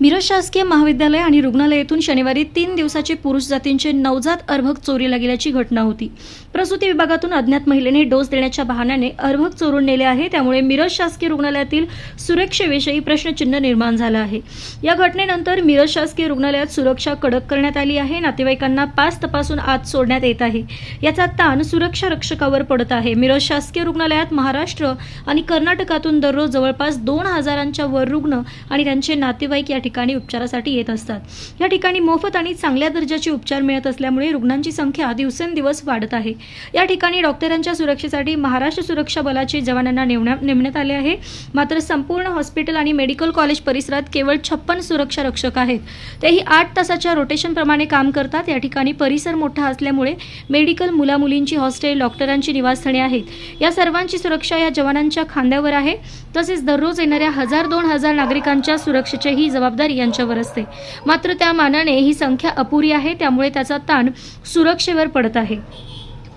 मिरज शासकीय महाविद्यालय आणि रुग्णालयातून शनिवारी तीन दिवसाचे पुरुष जातींचे नवजात अर्भक चोरीला गेल्याची घटना होती. प्रसूती विभागातून अज्ञात महिलेने डोस देण्याच्या बहाण्याने अर्भक चोरून नेले आहे. त्यामुळे मिरज शासकीय रुग्णालयातील सुरक्षेविषयी प्रश्नचिन्ह निर्माण झालं आहे. या घटनेनंतर मिरज शासकीय रुग्णालयात सुरक्षा कडक करण्यात आली आहे. नातेवाईकांना पास तपासून आत सोडण्यात येत आहे. याचा ताण सुरक्षा रक्षकावर पडत आहे. मिरज शासकीय रुग्णालयात महाराष्ट्र आणि कर्नाटकातून दररोज जवळपास दोन हजारांच्या वर रुग्ण आणि त्यांचे नातेवाईक या ठिकाणी उपचारासाठी येत असतात. या ठिकाणी मोफत आणि चांगल्या दर्जाचे उपचार मिळत असल्यामुळे रुग्णांची संख्या दिवसेंदिवस वाढत आहे. या ठिकाणी डॉक्टरांच्या सुरक्षेसाठी महाराष्ट्र सुरक्षा बलाचे जवानांना नेमण्यात नेमण्यात आले आहे. मात्र संपूर्ण हॉस्पिटल आणि मेडिकल कॉलेज परिसरात केवळ छप्पन सुरक्षा रक्षक आहेत. तेही आठ तासाच्या रोटेशनप्रमाणे काम करतात. या ठिकाणी परिसर मोठा असल्यामुळे मेडिकल मुलामुलींची हॉस्टेल डॉक्टरांची निवासस्थाने आहेत. या सर्वांची सुरक्षा या जवानांच्या खांद्यावर आहे. तसेच दररोज येणाऱ्या हजार दोन हजार नागरिकांच्या सुरक्षेचीही जबाबदारी यांच्यावर असते. मात्र त्या मानाने ही संख्या अपुरी आहे त्यामुळे त्याचा ताण सुरक्षेवर पडत आहे.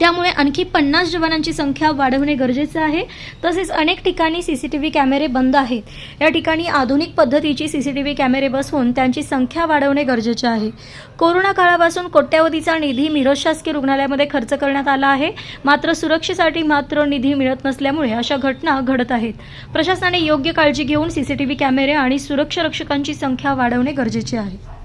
त्यामुळे आणखी पन्नास जवानांची संख्या वाढवणे गरजेचे आहे. तसेच अनेक ठिकाणी सीसीटीव्ही कॅमेरे बंद आहेत. या ठिकाणी आधुनिक पद्धतीची सीसीटीव्ही कॅमेरे बसवून त्यांची संख्या वाढवणे गरजेचे आहे. कोरोना काळापासून कोट्यावधीचा निधी मिरज शासकीय रुग्णालयामध्ये खर्च करण्यात आला आहे. मात्र सुरक्षेसाठी मात्र निधी मिळत नसल्यामुळे अशा घटना घडत आहेत. प्रशासनाने योग्य काळजी घेऊन सीसीटीव्ही कॅमेरे आणि सुरक्षा रक्षकांची संख्या वाढवणे गरजेचे आहे.